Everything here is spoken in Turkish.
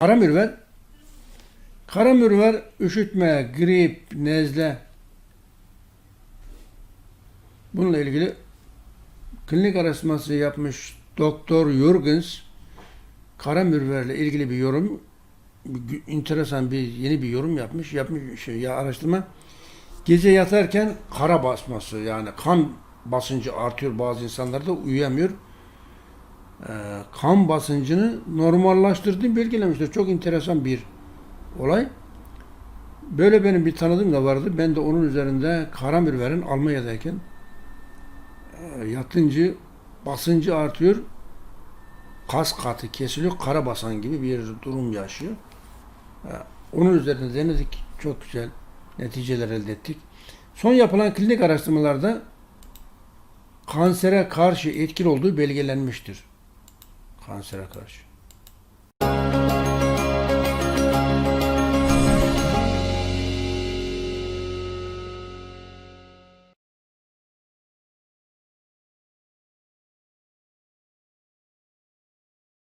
Karamürver Karamürver üşütme, grip, nezle bununla ilgili klinik araştırması yapmış Doktor Jürgens Karamürverle ilgili bir yorum enteresan bir yeni bir yorum yapmış. Yapmış şey, ya araştırma gece yatarken kara basması yani kan basıncı artıyor bazı insanlarda uyuyamıyor. Ee, kan basıncını normallaştırdığını belgelemişler. Çok enteresan bir olay. Böyle benim bir tanıdığım da vardı. Ben de onun üzerinde Karamürver'in Almanya'dayken e, yatınca basıncı artıyor. Kas katı kesiliyor. Kara basan gibi bir durum yaşıyor. E, Onun üzerinde denedik. Çok güzel neticeler elde ettik. Son yapılan klinik araştırmalarda kansere karşı etkili olduğu belgelenmiştir kansere karşı.